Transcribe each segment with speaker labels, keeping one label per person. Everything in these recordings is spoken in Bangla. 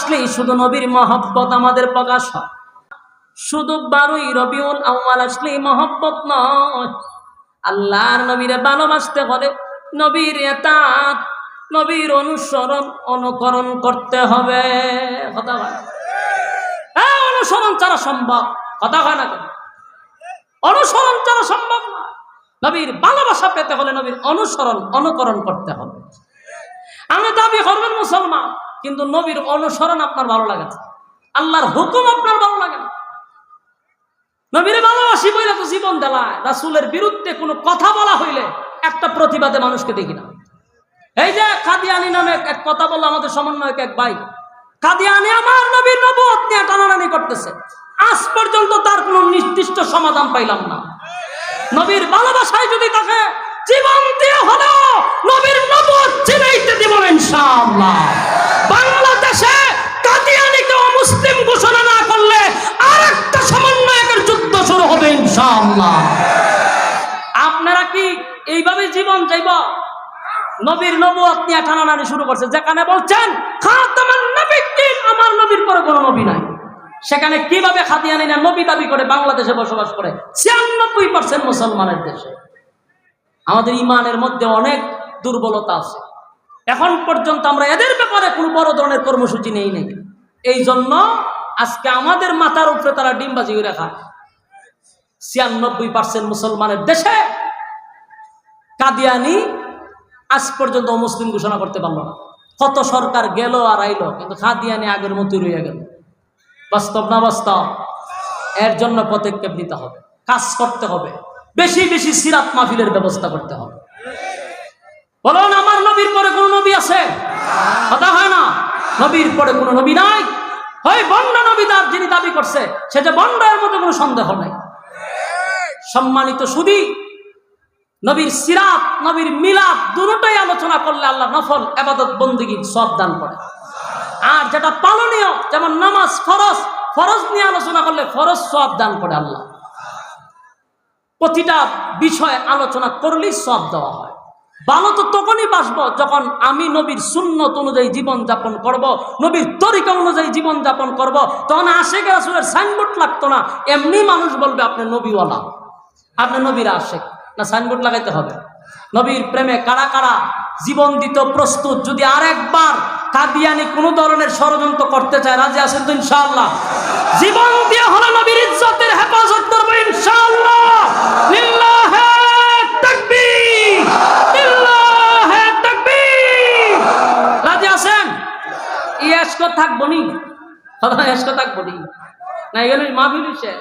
Speaker 1: আসলেই শুধু নবীর মহব্বত আমাদের প্রকাশ হয়। শুধু বারোই রবিউল আউয়াল আসলেই মহব্বত নয়। আল্লাহর নবীরে ভালোবাসতে হলে নবীর এতাত, নবীর অনুসরণ, অনুকরণ করতে হবে। কথা হয় অনুসরণ ছাড়া সম্ভব। কথা হয় না কেন? অনুসরণ ছাড়া সম্ভব না। নবীর ভালোবাসা পেতে হলে নবীর অনুসরণ, অনুকরণ করতে হবে। আমি দাবি করবেন মুসলমান কিন্তু নবীর অনুসরণ আপনার ভালো লাগে আল্লাহর হুকুম আপনার ভালো লাগে না। নবীর ভালোবাসি বইলে তো জীবন দেলায়। রাসুলের বিরুদ্ধে কোনো কথা বলা হইলে একটা প্রতিবাদে মানুষকে দেখি না। এই যে কাদিয়ানি নামে এক কথা বলল আমাদের সমন্বয়ক এক ভাই। কাদিয়ানি আমার নবীর নবত নিয়ে টানাটানি করতেছে। আজ পর্যন্ত তার কোনো নির্দিষ্ট সমাধান পাইলাম না। নবীর ভালোবাসায় যদি তাকে জীবন দিয়ে হলেও নবীর নবত চিনাইতে দিব ইনশাআল্লাহ। এইভাবে চাইব নবীর নবুয়ত নিয়ে টানাটানি শুরু করছে। যেখানে বলছেন, খাতামান নবীদ্দিন আমার নবীর পরে কোনো নবী নাই। সেখানে কীভাবে খাদিয়ানি না নবী দাবি করে বাংলাদেশে বসবাস করে ছিয়ানব্বই পার্সেন্ট মুসলমানের দেশে। আমাদের ইমানের মধ্যে অনেক দুর্বলতা আছে। এখন পর্যন্ত আমরা এদের ব্যাপারে কোনো বড় ধরনের কর্মসূচি নেই নেই। এই জন্য আজকে আমাদের মাথার উপরে তারা ডিমবাজি রাখা। ছিয়ানব্বই পার্সেন্ট মুসলমানের দেশে কাদিয়ানি আজ পর্যন্ত মুসলিম ঘোষণা করতে পারল না। কত সরকার গেল আর আইলো, কিন্তু কাদিয়ানি আগের মতোই রয়ে গেল। বাস্তব না বাস্তব? এর জন্য পদক্ষেপ নিতে হবে, কাজ করতে হবে। বেশি বেশি সিরাত মাহফিলের ব্যবস্থা করতে হবে। বলুন, আমার নবীর পরে কোন নবী আছে? কথা হয় না। নবীর পরে কোন নবী নাই? হয় বন্ড নবী তার, যিনি দাবি করছে, সে যে বন্ডের মতো কোনো সন্দেহ নাই। সম্মানিত সুদী নবীর সিরাত, নবীর মিলাদ দুটোই আলোচনা করলে আল্লাহ নফল, এবাদত বন্দিগির সব দান করে। আর যেটা পালনীয়, যেমন নামাজ, ফরজ ফরজ নিয়ে আলোচনা করলে ফরজ সব দান করে আল্লাহ। প্রতিটা বিষয় আলোচনা করলেই সব দেওয়া হয়। ভালো তো তখনই বাসবো যখন আমি নবীর সুন্নত অনুযায়ী জীবন যাপন করব, নবীর তরিকা অনুযায়ী জীবন যাপন করব, তখন আশেখ রাসুলের সাইনবোর্ড লাগতো না, এমনি মানুষ বলবে, আপনি নবীওয়ালা, আপনি নবীর আশেখ না সাইনবোর্ড লাগাইতে হবে? নবীর প্রেমে কারা কারা জীবন দিত প্রস্তুত? যদি আরেকবার কাদিয়ানি কোন ধরনের ষড়যন্ত্র করতে চায়, রাজি আছেন তো ইনশাআল্লাহ? জীবন দিয়ে হলো নবীর ইজ্জতের হেফাজত করব ইনশাআল্লাহ। রাজি আছেন? ইয়াসকো থাকব নি? কথা এসকো থাকব নি? না এগুলো মাহফিলও শেষ।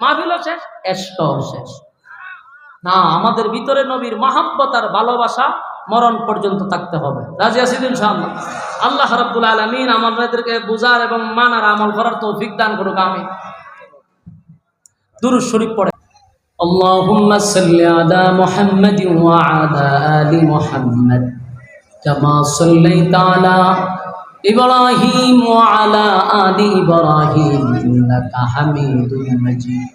Speaker 1: মাহফিলও শেষ? এসকো শেষ। না আমাদের ভিতরে নবীর মাহাব্বত আর ভালোবাসা মরণ পর্যন্ত থাকতে হবে রাজি আছি ইনশাআল্লাহ আল্লাহ রাব্বুল আলামিন আমাদেরকে বুঝার এবং মানার আমল করার তৌফিক দান করুক আমি দুরুদ শরীফ পড়ে اللهم صل على محمد وعلى آل محمد كما صليت على إبراهيم وعلى آل إبراهيم إنك حميد مجيد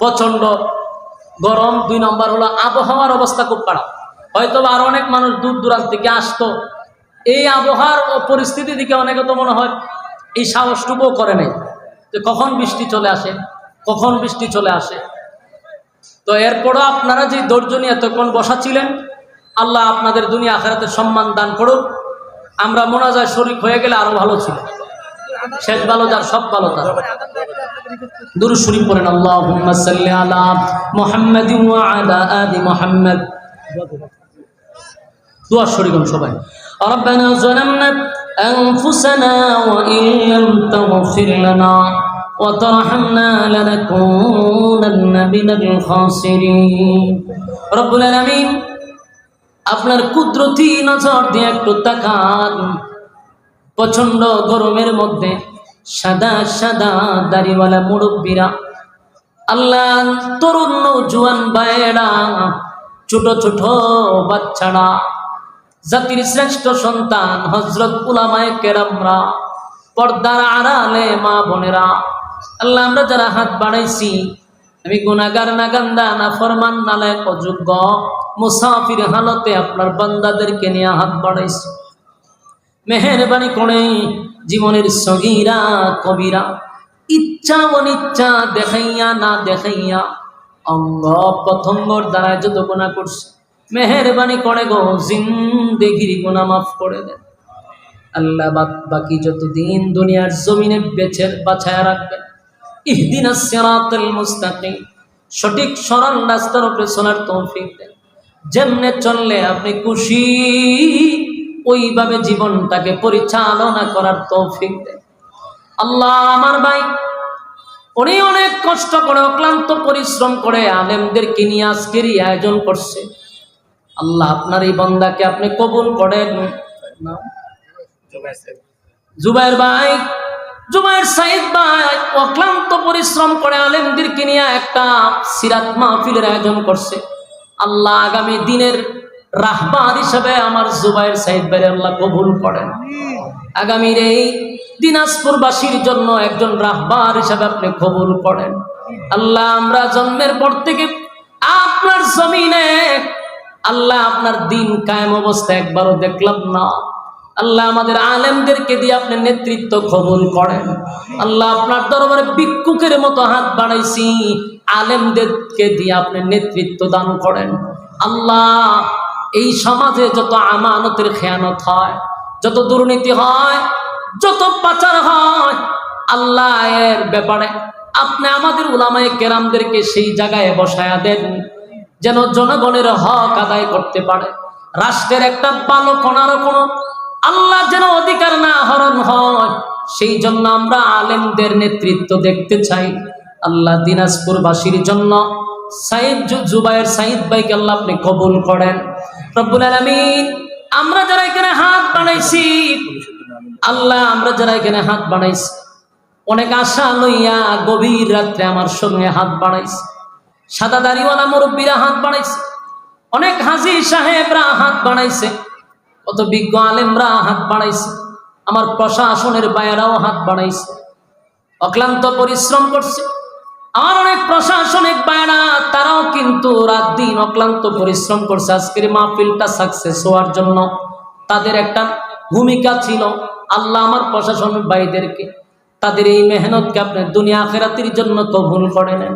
Speaker 1: প্রচন্ড গরম, দুই নম্বর হলো আবহাওয়ার অবস্থা খুব খারাপ। হয়তো আরও অনেক মানুষ দূর দূরান্ত থেকে আসতো। এই আবহাওয়ার পরিস্থিতি দিকে অনেকে তো মনে হয় এই সাহসটুকুও করে নেই যে কখন বৃষ্টি চলে আসে, কখন বৃষ্টি চলে আসে। তো এরপরও আপনারা যে ধৈর্য নিয়ে এতক্ষণ বসা ছিলেন আল্লাহ আপনাদের দুনিয়া আখেরাতে সম্মান দান করুক। আমরা মোনাজায় শরিক হয়ে গেলে আরও ভালো ছিল। শেষ ভালো যার সব ভালো তার দুরু শরীফ পড়েন আল্লাহুম্মা সাল্লি আলা মুহাম্মাদিন ওয়া আলা আলি মুহাম্মাদ দোয়া শরীক হন সবাই ربنا ظلمنا أنفسنا وإن لم تغفر لنا وترحمنا لنكونن من الخاسرين رب العالمين আপনার কুদরতি নজর দিয়ে একটু তাকান প্রচণ্ড গরমের মধ্যে সাদা সাদা দাড়িওয়ালা মুরব্বীরা, আল্লাহ তরুণ জুয়ান ভাইয়েরা ছোট ছোট বাচ্চারা, জাতির শ্রেষ্ঠ সন্তান হজরত উলামায় কেরামরা, পর্দার আড়ালে মা বোনেরা, আল্লাহ আমরা যারা হাত বাড়াইছি, আমি গুনাগার নাগান্দা না ফরমান নালায়ক অযোগ্য, মুসাফির হালতে আপনার বান্দাদেরকে নিয়ে হাত বাড়াইছি। মেহরবানি করে জীবনের সগিরা, কবিরা। ইচ্ছা অনিচ্ছা দেখাইয়া না দেখাইয়া অঙ্গ প্রথম্বর দ্বারা যত গুণা করছে, মেহরবানি করে গো, জিন্দেগির গুণা মাফ করে দেন। আল্লাহ বাদ বাকি যতদিন দুনিয়ার জমিনে বেছে বাছায়া রাখবেন ইহদিনা মুস্তাকিম, সঠিক সরল রাস্তার উপরে চলার তৌফিক দেন। যেমনে চললে আপনি খুশি ওইভাবে জীবনটাকে পরিচালনা করার তৌফিক দেন আল্লাহ আমার ভাই, উনি অনেক কষ্ট করে, অক্লান্ত পরিশ্রম করে আলেমদেরকে নিয়ে আজকের আয়োজন করছে। আল্লাহ আপনার এই বন্দাকে আপনি কবুল করেন। জুবাইর ভাই, জুবাইর সাইদ ভাই, অক্লান্ত পরিশ্রম করে আলেমদেরকে নিয়ে একটা সিরাত মাহফিলের আয়োজন করছে। আল্লাহ আগামী দিনের রাহবার হিসাবে আমার জুবাইর সাইদ ভাই আল্লাহ কবুল করেন। আগামীর এই দিনাজপুরবাসীর জন্য একজন রাহবার হিসাবে আপনি কবুল করেন। আল্লাহ, আমরা জন্মের পর থেকে আপনার জমিনে আল্লাহ আপনার দিন কায়েম অবস্থা একবারও দেখলাম না। আল্লাহ আমাদের আলেমদেরকে দিয়ে আপনি নেতৃত্ব কবুল করেন। আল্লাহ আপনার দরবারে ভিক্ষুকের মতো হাত বাড়াইছি, আলেমদেরকে দিয়ে আপনি নেতৃত্ব দান করেন। আল্লাহ এই সমাজে যত আমানতের খেয়ানত হয়, যত দুর্নীতি হয়, যত পাচার হয়, আল্লাহ এর ব্যাপারে আপনি আমাদের উলামায়ে কেরামদেরকে সেই জায়গায় বসায়া দেন, যেন জনগণের হক আদায় করতে পারে। রাষ্ট্রের একটা ভালো কোনারও কোনো, আল্লাহ যেন অধিকার না হরণ হয়, সেই জন্য আমরা আলেমদের নেতৃত্ব দেখতে চাই। আল্লাহ দিনাজপুরবাসীর জন্য সাইদ জু- জুবাইর সাইদ ভাইকে আল্লাহ আপনি কবুল করেন। রব্বুল আমরা যারা এখানে হাত বানাইছি আল্লাহ, আমরা যারা এখানে হাত বানাইছি অনেক আশা লইয়া গভীর রাত্রে আমার সঙ্গে হাত বাড়াইছে। সাদা দাড়িওয়ালা মুরব্বীরা হাত বাড়াইছে। অনেক হাজি সাহেবরা হাত বাড়াইছে। কত বিজ্ঞ আলেমরা হাত বাড়াইছে। আমার প্রশাসনের বায়েরাও হাত বাড়াইছে। অক্লান্ত পরিশ্রম করছে। আমার অনেক প্রশাসনিক বায়রা তারাও কিন্তু রাত দিন অক্লান্ত পরিশ্রম করছে। আজকের মাহফিলটা সাকসেস হওয়ার জন্য তাদের একটা ভূমিকা ছিল। আল্লাহ আমার প্রশাসনের ভাইদেরকে তাদের এই মেহনতকে আপনি দুনিয়া জন্য কবুল করে নেন।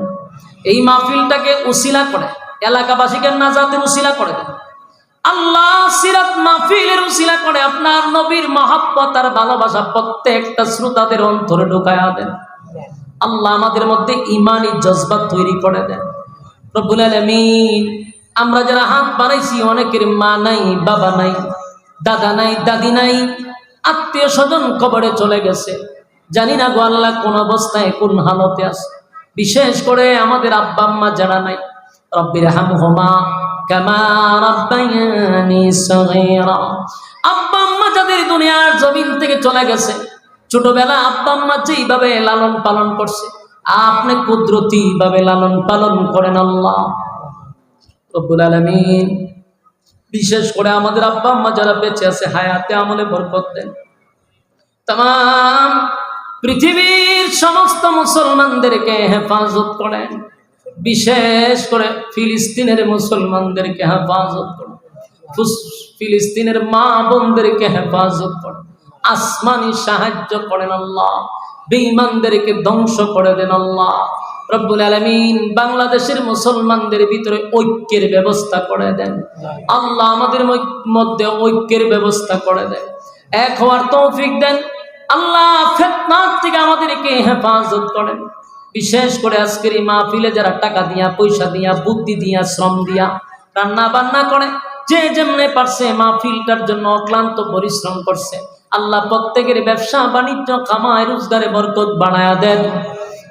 Speaker 1: এই মাহফিলটাকে উসিলা করে, এলাকাবাসীকে নাজাতের উসিলা করে দেন। আল্লাহ সিরাত মাহফিলের উসিলা করে আপনার নবীর মহাব্বত আর ভালোবাসা প্রত্যেকটা শ্রোতাদের অন্তরে ঢুকায়া দেন। আল্লাহ আমাদের মধ্যে ইমানি জজবা তৈরি করে দেন। রব্বুল আলামিন, আমরা যারা হাত বানাইছি অনেকের মা নাই, বাবা নাই, দাদা নাই, দাদি নাই, আত্মীয় স্বজন কবরে চলে গেছে। জানি না গো আল্লাহ কোন অবস্থায় কোন হালতে আছে। বিশেষ করে আমাদের আব্বা আম্মা যারা নাই রব্বির রাব্বায়ানি সগীরা। আব্বা আম্মা যাদের দুনিয়ার জমিন থেকে চলে গেছে ছোটবেলা আব্বা আম্মা যেইভাবে লালন পালন করছে, আপনি কুদরতি ভাবে লালন পালন করেন আল্লাহ। রব্বুল আলামিন, বিশেষ করে আমাদের আব্বা আম্মা যারা বেঁচে আছে, হায়াতে আমলে বরকত দেন। তাম, পৃথিবীর সমস্ত মুসলমানদেরকে হেফাজত করেন। বিশেষ করে ফিলিস্তিনের মুসলমানদেরকে হেফাজত করেন। ফিলিস্তিনের মা বোনদেরকে হেফাজত করেন। আসমানি সাহায্য করেন আল্লাহ, বেঈমানদেরকে ধ্বংস করে দেন আল্লাহ। রব্বুল আলমিন বাংলাদেশের মুসলমানদের ভিতরে ঐক্যের ব্যবস্থা করে দেন। আল্লাহ আমাদের মধ্যে ঐক্যের ব্যবস্থা করে দেন। এক হওয়ার তৌফিক দেন। আল্লাহ ফেতনার থেকে আমাদেরকে হেফাজত করেন। বিশেষ করে আজকের এই মাহফিলে যারা টাকা দিয়া, পয়সা দিয়া, বুদ্ধি দিয়া, শ্রম দিয়া রান্না বান্না করে, যে যেমনে পারছে মাহফিলটার জন্য অক্লান্ত পরিশ্রম করছে। আল্লাহ প্রত্যেকের ব্যবসা, বাণিজ্য কামায় রোজগারে বরকত বাড়ায়া দেন।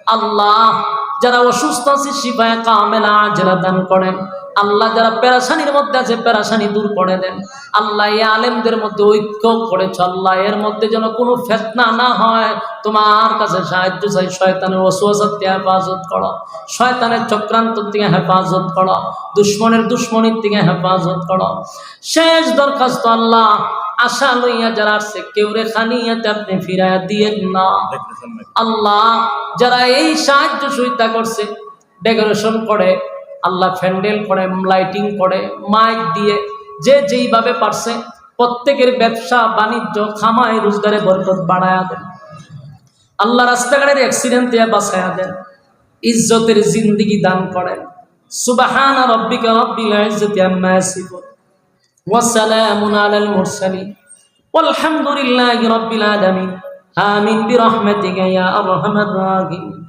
Speaker 1: আল্লাহ যারা অসুস্থ আছে শিবায় কামেলা যারা দান করেন। আল্লাহ যারা পেরাশানির মধ্যে আছে, পেরাশানি দূর করে দেন। আল্লাহ আলেমদের মধ্যে ঐক্য করেছ। আল্লাহ এর মধ্যে যেন কোনো ফেতনা না হয়। তোমার কাছে সাহায্য চাই, শয়তানের ওসওয়াসার থেকে হেফাজত করো। শয়তানের চক্রান্ত থেকে হেফাজত করো। দুশ্মনের দুশ্মনির থেকে হেফাজত করো। শেষ দরখাস্ত আল্লাহ আশা লইয়া যারা আসছে, কেউ রে খানিয়াতে আপনি ফিরাইয়া দিয়েন না। আল্লাহ যারা এই সাহায্য সুবিধা করছে ডেকোরেশন করে, আল্লাহ ফ্যান্ডেল করে লাইটিং করে মাইক দিয়ে, যে যেইভাবে পারছে, প্রত্যেকের ব্যবসা, বাণিজ্য, খামায়, রোজগারে বরকত বাড়ায়া দেন। আল্লাহ রাস্তাঘাটের অ্যাক্সিডেন্ট দিয়ে বাঁচায়া দেন, ইজ্জতের জিন্দিগি দান করেন। সুবাহান রব্বিকা রব্বিল ইজ্জতি আম্মা ইয়াসিফুন। وسلام على المرسلين. والحمد لله رب العالمين. آمين برحمتك يا أرحم الراحمين.